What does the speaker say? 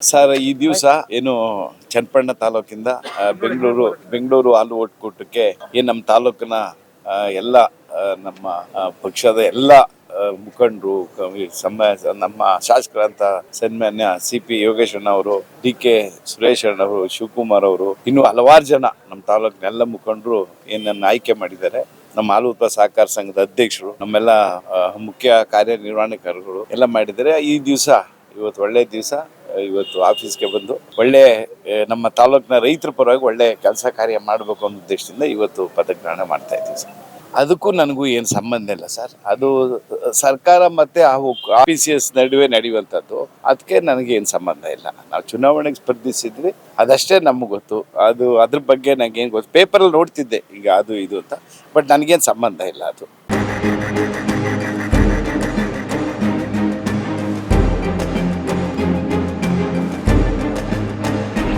Sir, ಈ ದಿವಸ ಏನು ಚನ್ನಪಣ್ಣ ತಾಲೂಕಿಂದ ಬೆಂಗಳೂರು ಬೆಂಗಳೂರು ಹಾಲು ಒಟ್ಕೂಟಕ್ಕೆ ಈ ನಮ್ಮ ತಾಲೂಕಿನ ಎಲ್ಲ ನಮ್ಮ ಪಕ್ಷದ ಎಲ್ಲ ಮುಖಂಡರು ನಮ್ಮ ಶಾಸಕರಂತ ಸನ್ಮಾನ್ಯ ಸಿ ಪಿ ಯೋಗೇಶಣ್ಣ ಅವರು, ಡಿ ಕೆ ಸುರೇಶ್ ಅವರು, ಶಿವಕುಮಾರ್ ಅವರು, ಇನ್ನು ಹಲವಾರು ಜನ ನಮ್ಮ ತಾಲೂಕಿನ ಎಲ್ಲ ಮುಖಂಡರು ಏನನ್ನು ಆಯ್ಕೆ ಮಾಡಿದ್ದಾರೆ. ನಮ್ಮ ಹಾಲು ಉತ್ಪಾದ ಸಹಕಾರ ಸಂಘದ ಅಧ್ಯಕ್ಷರು, ನಮ್ಮೆಲ್ಲ ಮುಖ್ಯ ಕಾರ್ಯನಿರ್ವಹಣಾಧಿಕಾರಿಗಳು ಎಲ್ಲ ಮಾಡಿದ್ದಾರೆ. ಈ ದಿವಸ, ಇವತ್ತು ಒಳ್ಳೆ ದಿವಸ. ಇವತ್ತು ಆಫೀಸ್ಗೆ ಬಂದು ಒಳ್ಳೆ ನಮ್ಮ ತಾಲೂಕಿನ ರೈತರ ಪರವಾಗಿ ಒಳ್ಳೆ ಕೆಲಸ ಕಾರ್ಯ ಮಾಡಬೇಕು ಅನ್ನೋ ಉದ್ದೇಶದಿಂದ ಇವತ್ತು ಪದಗ್ರಹಣ ಮಾಡ್ತಾ ಇದ್ದೀವಿ ಸರ್. ಅದಕ್ಕೂ ನನಗೂ ಏನು ಸಂಬಂಧ ಇಲ್ಲ ಸರ್. ಅದು ಸರ್ಕಾರ ಮತ್ತೆ ಆ ಪಿ ಸಿ ಎಸ್ ನಡುವೆ ನಡೆಯುವಂಥದ್ದು, ಅದಕ್ಕೆ ನನಗೇನು ಸಂಬಂಧ ಇಲ್ಲ. ನಾವು ಚುನಾವಣೆಗೆ ಸ್ಪರ್ಧಿಸಿದ್ವಿ, ಅದಷ್ಟೇ ನಮಗೆ ಗೊತ್ತು. ಅದು, ಅದ್ರ ಬಗ್ಗೆ ನನಗೇನು ಗೊತ್ತು. ಪೇಪರಲ್ಲಿ ನೋಡ್ತಿದ್ದೆ, ಈಗ ಅದು, ಇದು ಅಂತ. ಬಟ್ ನನಗೇನು ಸಂಬಂಧ ಇಲ್ಲ ಅದು.